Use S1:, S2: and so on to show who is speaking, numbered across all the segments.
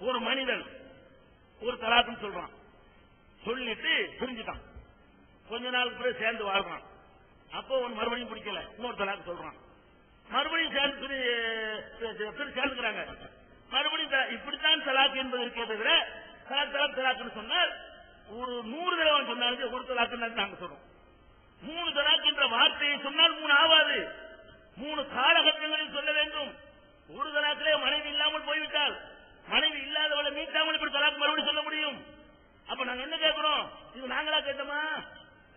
S1: ஒரு மனிதன் ஒரு தலாக்குன்னு சொல்றான். சொல்லிட்டு பிரிஞ்சுட்டான். கொஞ்ச நாள் பிறகு சேர்ந்து வாழ்றான். அப்போ உன் மறுபடியும் பிடிக்கல. இன்னொரு தலாக்கு சொல்றான். மறுபடியும் சேர்ந்து சேர்ந்துக்கிறாங்க. மறுபடியும் இப்படித்தான் தலாக்கு என்பது இருக்கே தவிர தலாக் தலாக் தலாக்குன்னு சொன்னால் ஒரு நூறு தடவை அவன் சொன்னாலும் ஒரு தலாக்குன்னு நாங்க சொல்றோம். மூணு தலாக் என்ற வார்த்தையை சொன்னால் மூணு ஆகாது மூணு காலகட்டங்களில் சொல்ல வேண்டும். ஒரு தலாக்கிலே மனைவி இல்லாமல் போய்விட்டால் மனைவி இல்லாதவளை மீட்டாமல் இப்படி தலாக் மறுபடியும் சொல்ல முடியும் அப்ப நாங்க என்ன கேட்கிறோம் இது நாங்களா கேட்டோமா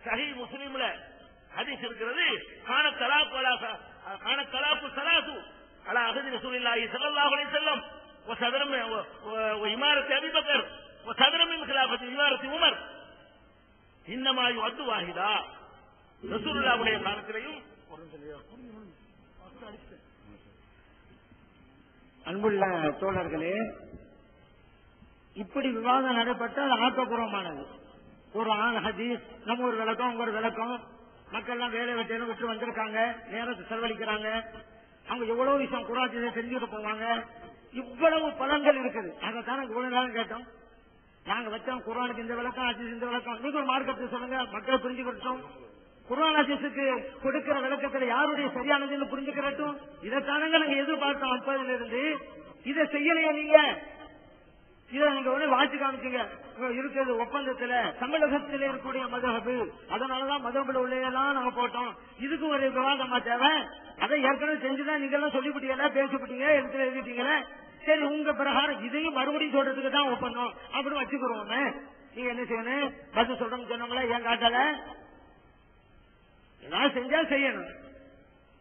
S1: சஹி முஸ்லீம்ல ஹதீஸ் இருக்கிறது காண தலாக் வலா ச- காண தலாக்கு சலாசு அலா அகதி ரசூலில்லாஹி ஸல்லல்லாஹு அலைஹி வஸல்லம் وصدر من و- و- وإمارة أبي بكر وصدر من خلافة إمارة عمر إنما يعد واحدا رسول الله உடைய காலத்திலையும் ஒரு நிமிஷம் இல்லையா?
S2: அன்புள்ள தோழர்களே இப்படி விவாதம் நடைபெற்றால் ஆக்கப்பூர்வமானது. ஒரு ஆண் ஹதீஸ் நம்ம ஒரு விளக்கம் உங்க ஒரு விளக்கம். மக்கள் எல்லாம் வேலை வெட்டையில விட்டு வந்திருக்காங்க நேரத்தை செலவழிக்கிறாங்க. அவங்க எவ்வளவு விஷயம் குராட்சி செஞ்சுட்டு போவாங்க. இவ்வளவு பலன்கள் இருக்குது. அதைத்தான் இவ்வளவு நேரம் கேட்டோம். நாங்க வச்சோம் குரானுக்கு இந்த விளக்கம் ஹதீஸ் இந்த விளக்கம். நீங்க ஒரு மார்க்கத்தை சொல்லுங்க. மக்கள் கொடுத்தோம் குரான் ஹதீஸுக்கு கொடுக்கிற விளக்கத்துல யாருடைய சரியானதுன்னு புரிஞ்சுக்கிறட்டும்? இதைத்தானங்க நாங்க எதிர்பார்த்தோம் அப்பதுல இருந்து இதை செய்யலையே நீங்க? இதை நீங்க உடனே வாட்சி காமிச்சீங்க. இருக்கிறது ஒப்பந்தத்துல தமிழகத்தில் இருக்கக்கூடிய மதகபு. அதனாலதான் மதகபுல உள்ளதெல்லாம் நாங்க போட்டோம். இதுக்கு ஒரு விவாதமா தேவை. அதை ஏற்கனவே செஞ்சுதான் நீங்க எல்லாம் சொல்லிவிட்டீங்களா? பேசிவிட்டீங்க எடுத்து எழுதிட்டீங்களே? சரி உங்க பிரகாரம் இதையும் மறுபடியும் சொல்றதுக்கு தான் ஒப்பந்தம். அப்படின்னு வச்சுக்கிறோமே நீங்க என்ன செய்யணும்? பதில் சொல்றோம்னு சொன்னோம்ல ஏன் காட்டல? ஏதாவது செஞ்சா செய்யணும்?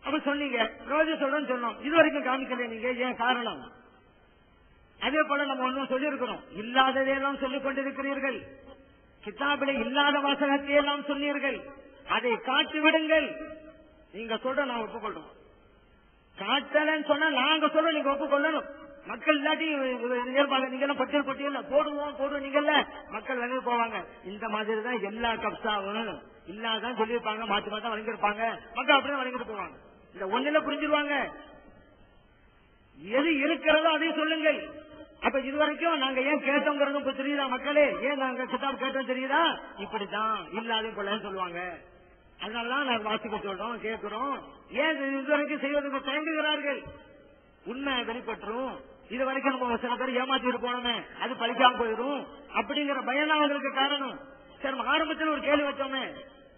S2: அப்ப சொன்னீங்க. ரோஜா சொல்றேன்னு சொன்னோம். இது வரைக்கும் காமிக்கல நீங்க. ஏன் காரணம்? அதே போல நம்ம ஒன்னும் சொல்லியிருக்கிறோம். இல்லாததையெல்லாம் சொல்லிக் கொண்டிருக்கிறீர்கள். கித்தாபில இல்லாத வாசகத்தை சொன்னீர்கள். அதை காட்டி விடுங்கள். நீங்க சொல்ற நான் ஒப்புக்கொள்றோம். காட்டலன்னு சொன்னா நாங்க சொல்ற நீங்க ஒப்புக்கொள்ளணும். மக்கள் இல்லாட்டி ஏற்பாங்க நீங்க எல்லாம் பட்டியல் பட்டியல் போடுவோம் போடுவோம் நீங்கல்ல மக்கள் வெளியே போவாங்க. இந்த மாதிரி தான் எல்லா கப்சாவும் இல்லாதான் சொல்லியிருப்பாங்க மாத்தி மாத்தம் வழங்கியிருப்பாங்க. மக்கள் அப்படியே வழங்கிட்டு போவாங்க. இந்த ஒண்ணுல புரிஞ்சிருவாங்க. எது இருக்கிறதோ அதையும் சொல்லுங்கள். அப்ப இதுவரைக்கும் நாங்க ஏன் கேட்டோங்கிறது தெரியுதா மக்களே? ஏன் நாங்க கிட்டாப் கேட்டோம் தெரியுதா? இப்படிதான் இல்லாத கொள்ளன்னு சொல்லுவாங்க. அதனாலதான் நாங்க வாசிக்க சொல்றோம் கேட்கிறோம். ஏன் இது இதுவரைக்கும் செய்வதற்கு தயங்குகிறார்கள்? உண்மை வெளிப்பட்டுரும். இது வரைக்கும் நம்ம சில பேர் ஏமாத்திட்டு போனோமே அது பழிக்காம போயிடும். அப்படிங்கிற பயம் அவங்களுக்கு காரணம். சரி நம்ம ஆரம்பத்தில் ஒரு கேள்வி வச்சோமே.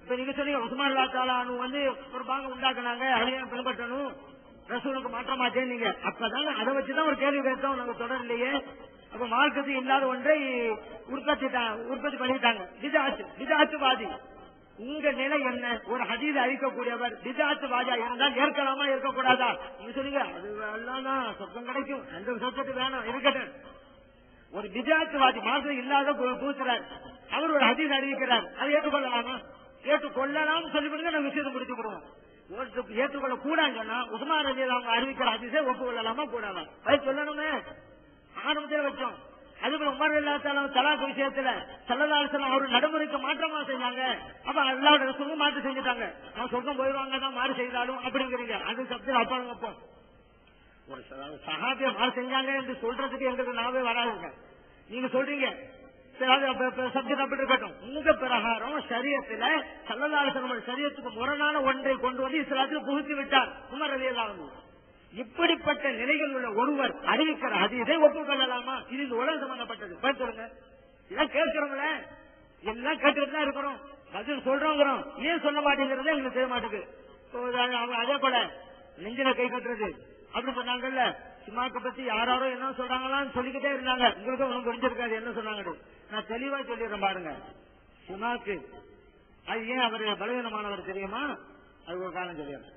S2: இப்ப நீங்க சொன்னீங்க உஸ்மான் அல்லா வந்து ஒரு பாங்க உண்டாக்குனாங்க அதையும் பின்பற்றணும். ரசூலுக்கு மாற்றமாட்டேன் நீங்க அப்பதான் அதை வச்சுதான் ஒரு கேள்வி கேட்டோம் நாங்க தொடரலையே. அப்ப மார்க்கத்து இல்லாத ஒன்றை உற்பத்தி உற்பத்தி பண்ணிட்டாங்க. பிதாத்து பிதாத்துவாதி உங்க நிலை என்ன? ஒரு ஹதீஸ் அழிக்கக்கூடியவர் பிதாத்து வாஜா இருந்தால் ஏற்கலாமா இருக்கக்கூடாதா? நீங்க சொல்லுங்க அது எல்லாம் தான் சொர்க்கம் கிடைக்கும். அந்த சொத்தத்துக்கு வேணும் இருக்கட்டும். ஒரு பிஜாத்துவாதி மாசம் இல்லாத பூசுறார் அவர் ஒரு ஹதீஸ் அறிவிக்கிறார். அதை ஏற்றுக்கொள்ளலாமா? ஏற்றுக்கொள்ளலாம் சொல்லிவிடுங்க நம்ம விஷயத்தை முடிச்சுக்கிறோம் ஒருத்தருக்கு ஏற்றுக்கொள்ள கூடாதுன்னு சொன்னா உஸ்மான் ரஜி அவங்க அறிவிக்கிற ஹதீஸை ஒப்புக்கொள்ளலாமா கூடாதா? அது சொல்லணுமே. ஆரம்பத்தில் வச்சோம். அதுபோல உமர் இல்லாத்தாலும் தலாக் விஷயத்துல சல்லதாசனம் அவரு நடைமுறைக்கு மாற்றமா செஞ்சாங்க. அப்ப அல்லாவோட சொல்லும் மாற்று செஞ்சுட்டாங்க. அவன் சொர்க்கம் போயிருவாங்க தான் மாறு செய்தாலும் அப்படிங்கிறீங்க. அது சப்தம் அப்பாங்க அப்போ. ஒரு சகாபிய மாறு செஞ்சாங்க என்று சொல்றதுக்கு எங்களுக்கு நாவே வராதுங்க. நீங்க சொல்றீங்க. அப்ப- அப்படி இருக்கட்டும். உங்க பிரகாரம் சரியத்துல சல்லதாசனம் சரியத்துக்கு முரணான ஒன்றை கொண்டு வந்து இஸ்லாத்தில் புகுத்தி விட்டார். உமர் அலி இப்படிப்பட்ட நிலையில் உள்ள ஒருவர் அறிவிக்கிற இதை ஒப்புக்கொள்ளலாமா? இது இந்த உலகம் சம்பந்தப்பட்டது. பதில் சொல்லுங்க. இதெல்லாம் கேட்கிறோங்களே எல்லாம் கேட்டுட்டு தான் இருக்கிறோம். பதில் சொல்றோங்கிறோம். ஏன் சொல்ல மாட்டேங்கிறது எங்களுக்கு தெரிய மாட்டேங்குது அவங்க அதே போல நெஞ்சில கை கட்டுறது. அப்படி சொன்னாங்கல்ல சிமாக்க பத்தி யாராரோ என்ன சொல்றாங்களான்னு சொல்லிக்கிட்டே இருந்தாங்க. உங்களுக்கு ஒன்றும் புரிஞ்சிருக்காது என்ன சொன்னாங்க நான் தெளிவா சொல்லிடுறேன் பாருங்க. சிமாக்கு அது ஏன் அவர் பலவீனமானவர் தெரியுமா? அது ஒரு காலம் தெரியும்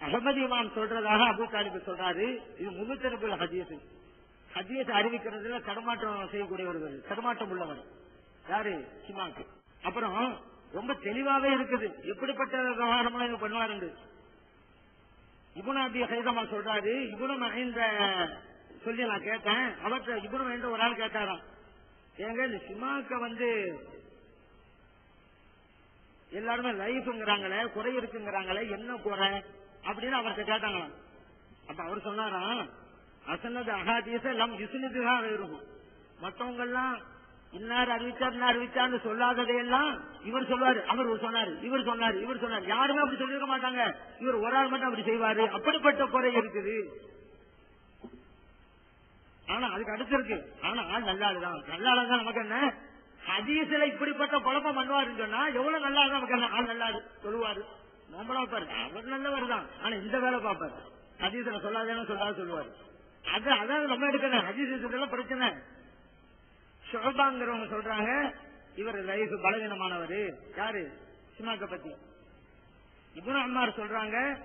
S2: அகமது இமாம் சொல்றதாக அபு தாலிபு சொல்றாரு. இது முன்னூத்தி ஹதீஸ். ஹதீஸ் அறிவிக்கிறதுல தடுமாற்றம் செய்யக்கூடிய ஒருவர் தடுமாற்றம் உள்ளவர் யாரு? சிமாக்கு அப்புறம் ரொம்ப தெளிவாவே இருக்குது. எப்படிப்பட்ட விவகாரமா இவங்க பண்ணுவாரு இபுன அபி ஹைதமா சொல்றாரு. இபுன மஹிந்த சொல்லி நான் கேட்டேன். அவர்கிட்ட இபுன மஹிந்த ஒரு ஆள் கேட்டாராம். ஏங்க இந்த சிமாக்க வந்து எல்லாருமே லைஃப்ங்கிறாங்களே குறை இருக்குங்கிறாங்களே என்ன குறை? அப்படின்னு அவர்கிட்ட கேட்டாங்களாம். அப்ப அவர் சொன்னாராம் அசனது அகாதீச லம் தான் இருக்கும் மற்றவங்க எல்லாம் இன்னார் அறிவிச்சார் இன்னார் அறிவிச்சார்னு சொல்லாததையெல்லாம் இவர் சொல்வாரு. அவர் சொன்னாரு இவர் சொன்னாரு இவர் சொன்னார். யாருமே அப்படி சொல்லிருக்க மாட்டாங்க. இவர் ஒரு ஆள் மட்டும் அப்படி செய்வாரு. அப்படிப்பட்ட குறை இருக்குது. ஆனா அதுக்கு அடுத்து இருக்கு. ஆனா ஆள் நல்ல ஆளு தான். நல்ல ஆளு தான் நமக்கு என்ன? ஹதீஸ்ல இப்படிப்பட்ட குழப்பம் பண்ணுவாருன்னு சொன்னா எவ்வளவு நல்லா இருந்தா நமக்கு என்ன? ஆள் நல்லா சொல்லுவாரு. நோம்பலா பாரு அவர் நல்லவர் தான் ஆனா இந்த வேலை பார்ப்பாரு. ஹதீஸ்ல சொல்லாதேன்னு சொல்லாத சொல்லுவாரு. அது அதான் நம்ம எடுக்கணும் ஹதீஸ் பிரச்சனை. ஷோபாங்கிறவங்க சொல்றாங்க இவர் லைஃப் பலவீனமானவர். யாரு? சிமாக்க பத்தி. இவரும் அம்மார் சொல்றாங்க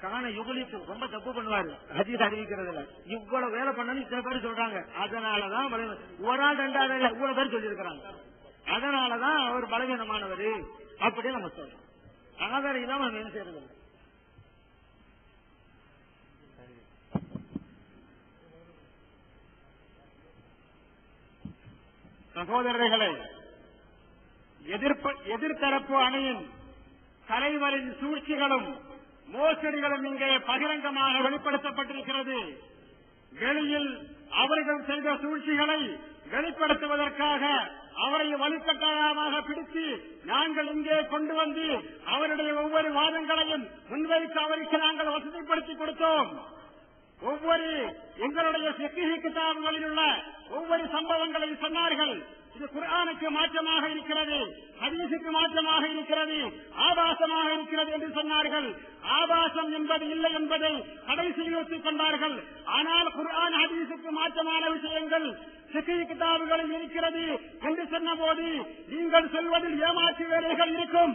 S2: காண யுகலிப்பு. ரொம்ப தப்பு பண்ணுவாரு. ஹதீஸ் அறிவிக்கிறதுல. இவ்வளவு வேலை பண்ணணும் இத்தனை பேர் சொல்றாங்க. அதனாலதான் பலவீனம். ஒரு ஆள் ரெண்டாவது இவ்வளவு பேர் சொல்லியிருக்கிறாங்க. அதனாலதான் அவர் பலவீனமானவர். அப்படி நம்ம சொல்றோம். ஆதாரம் தான் நம்ம என்ன செய்யறது
S3: சகோதரர்களே எதிர்த்தரப்பு அணியின் தலைவரின் சூழ்ச்சிகளும் மோசடிகளும் இங்கே பகிரங்கமாக வெளிப்படுத்தப்பட்டிருக்கிறது. வெளியில் அவர்கள் செய்த சூழ்ச்சிகளை வெளிப்படுத்துவதற்காக அவரை வலுக்கட்டாயமாக பிடித்து நாங்கள் இங்கே கொண்டு வந்து அவருடைய ஒவ்வொரு வாதங்களையும் முன்வைத்து அவருக்கு நாங்கள் வசதிப்படுத்தி கொடுத்தோம். ஒவ்வொரு எங்களுடைய சிக்கிஹி கிதாபுகளில் உள்ள ஒவ்வொரு சம்பவங்களையும் சொன்னார்கள். இது மாற்றமாக இருக்கிறது ஹதீசுக்கு மாற்றமாக இருக்கிறது ஆபாசமாக இருக்கிறது என்று சொன்னார்கள். ஆபாசம் என்பது இல்லை என்பதை கடைசியில் ஒத்துக் கொண்டார்கள். ஆனால் குர்ஆன் ஹதீசுக்கு மாற்றமான விஷயங்கள் சிக்கி கிதாபுகளில் இருக்கிறது என்று சொன்னபோது நீங்கள் சொல்வதில் ஏமாற்று வேலைகள் இருக்கும்.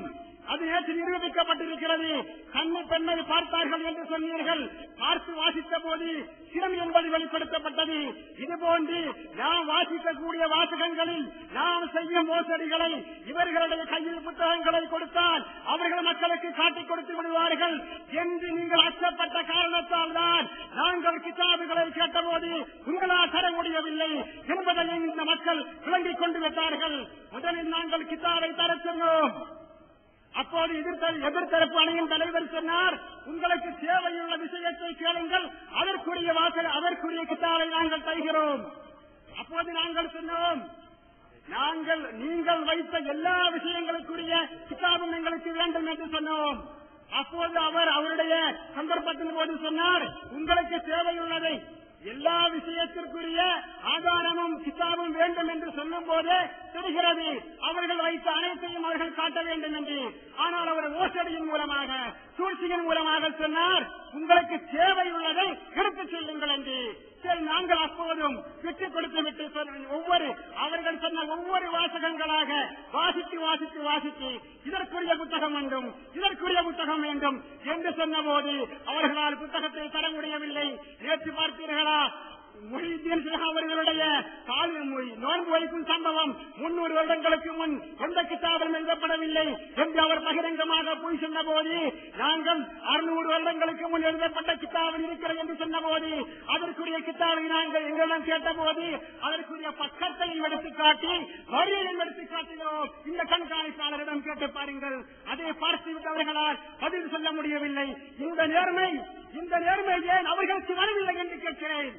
S3: அது நேற்று நிரூபிக்கப்பட்டிருக்கிறது. கண்ணு பெண்ணை பார்த்தார்கள் என்று சொன்னீர்கள். பார்த்து வாசித்த போது இதுபோன்று நாம் வாசிக்கக்கூடிய வாசகங்களில் நாம் செய்யும் மோசடிகளை இவர்களுடைய கையில் புத்தகங்களை கொடுத்தால் அவர்கள் மக்களுக்கு காட்டிக் கொடுத்து விடுவார்கள் என்று நீங்கள் அச்சப்பட்ட காரணத்தால் தான் நாங்கள் கிதாபுகளை கேட்டபோது உங்களால் தர முடியவில்லை என்பதை இந்த மக்கள் விளங்கிக் கொண்டு விட்டார்கள். முதலில் நாங்கள் கிதாபை தர சொன்னோம் அப்போது எதிர்த்த- எதிர்த்தரப்பு அணியின் தலைவர் சொன்னார் உங்களுக்கு தேவையுள்ள விஷயத்தை கேளுங்கள் அதற்குரிய வாசல் அதற்குரிய கிட்டாவை நாங்கள் தருகிறோம். அப்போது நாங்கள் சொன்னோம் நாங்கள் நீங்கள் வைத்த எல்லா விஷயங்களுக்குரிய கிதாபும் எங்களுக்கு வேண்டும் என்று சொன்னோம். அப்போது அவர் அவருடைய சந்தர்ப்பத்தின் போது சொன்னார் உங்களுக்கு தேவையுள்ளதை எல்லா விஷயத்திற்குரிய ஆதாரமும் கிட்டாபும் வேண்டும் என்று சொல்லும் போது தெரிகிறது அவர்கள் வைத்த அனைத்தையும் அவர்கள் காட்ட வேண்டும் என்று. ஆனால் அவர் மோசடியின் மூலமாக சூழ்ச்சியின் மூலமாக சொன்னார் உங்களுக்கு தேவையுள்ளதை எடுத்துச் செல்லுங்கள் என்று. சரி நாங்கள் அப்போதும் விட்டுக் கொடுத்து விட்டு ஒவ்வொரு அவர்கள் சொன்ன ஒவ்வொரு வாசகங்களாக வாசித்து வாசித்து வாசித்து இதற்குரிய புத்தகம் வேண்டும் இதற்குரிய புத்தகம் வேண்டும் என்று சொன்னபோது அவர்களால் புத்தகத்தை தர முடியவில்லை. நேற்று பார்த்தீர்களா? மொழித்தீன் அவர்களுடைய நோன்பு வைக்கும் சம்பவம் முன்னூறு வருடங்களுக்கு முன் எந்த கிதாபிலும் எழுதப்படவில்லை என்று அவர் பகிரங்கமாக போய் சொன்ன போது நாங்கள் அறுநூறு வருடங்களுக்கு முன் எழுதப்பட்ட கிட்டாவில் இருக்கிறது என்று சொன்ன போது அதற்குரிய கிட்டாவை நாங்கள் எங்களிடம் கேட்டபோது அதற்குரிய பக்கத்தையும் எடுத்துக்காட்டி வரியையும் எடுத்துக்காட்டுகிறோம். இந்த கண்காணிப்பாளரிடம் கேட்டு பாருங்கள். அதை பார்த்து விட்டவர்களால் பதில் சொல்ல முடியவில்லை. இந்த நேர்மை இந்த நேர்மை ஏன் அவர்களுக்கு வரவில்லை என்று கேட்கிறேன்.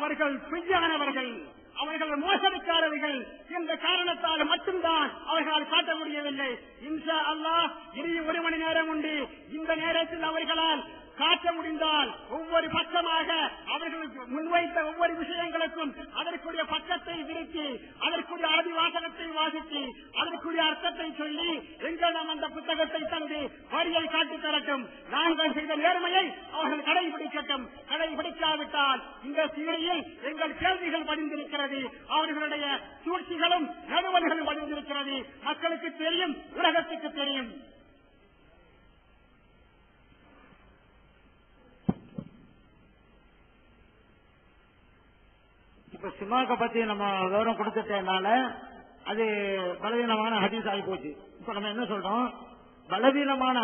S3: அவர்கள் பொய்யானவர்கள் அவர்கள் மோசடிக்காரர்கள் என்ற காரணத்தால் மட்டும்தான் அவர்களால் காட்ட முடியவில்லை. இன்ஷா அல்லாஹ் இனி ஒரு மணி நேரம் உண்டு. இந்த நேரத்தில் அவர்களால் காட்ட முடிந்தால் ஒவ்வொரு பக்கமாக அவர்களுக்கு முன்வைத்த ஒவ்வொரு விஷயங்களுக்கும் அதற்குரிய பக்கத்தை விரித்து அதற்குரிய அரபி வாசகத்தை வாசித்து அதற்குரிய அர்த்தத்தை சொல்லி எங்களிடம் அந்த புத்தகத்தை தந்து வரியை காட்டித் தரட்டும். நாங்கள் செய்த நேர்மையை அவர்கள் கடைபிடிக்கட்டும். கடைபிடிக்காவிட்டால் இந்த சீரையில் எங்கள் கேள்விகள் படிந்திருக்கிறது அவர்களுடைய சூழ்ச்சிகளும் நடுவல்களும் படிந்திருக்கிறது மக்களுக்கு தெரியும் உலகத்துக்கு தெரியும்.
S2: இப்ப சிமாக்க பத்தி நம்ம விவரம் கொடுத்துட்டதுனால அது பலவீனமான ஹதீஸ் ஆகி போச்சு. இப்ப நம்ம என்ன சொல்றோம்? பலவீனமான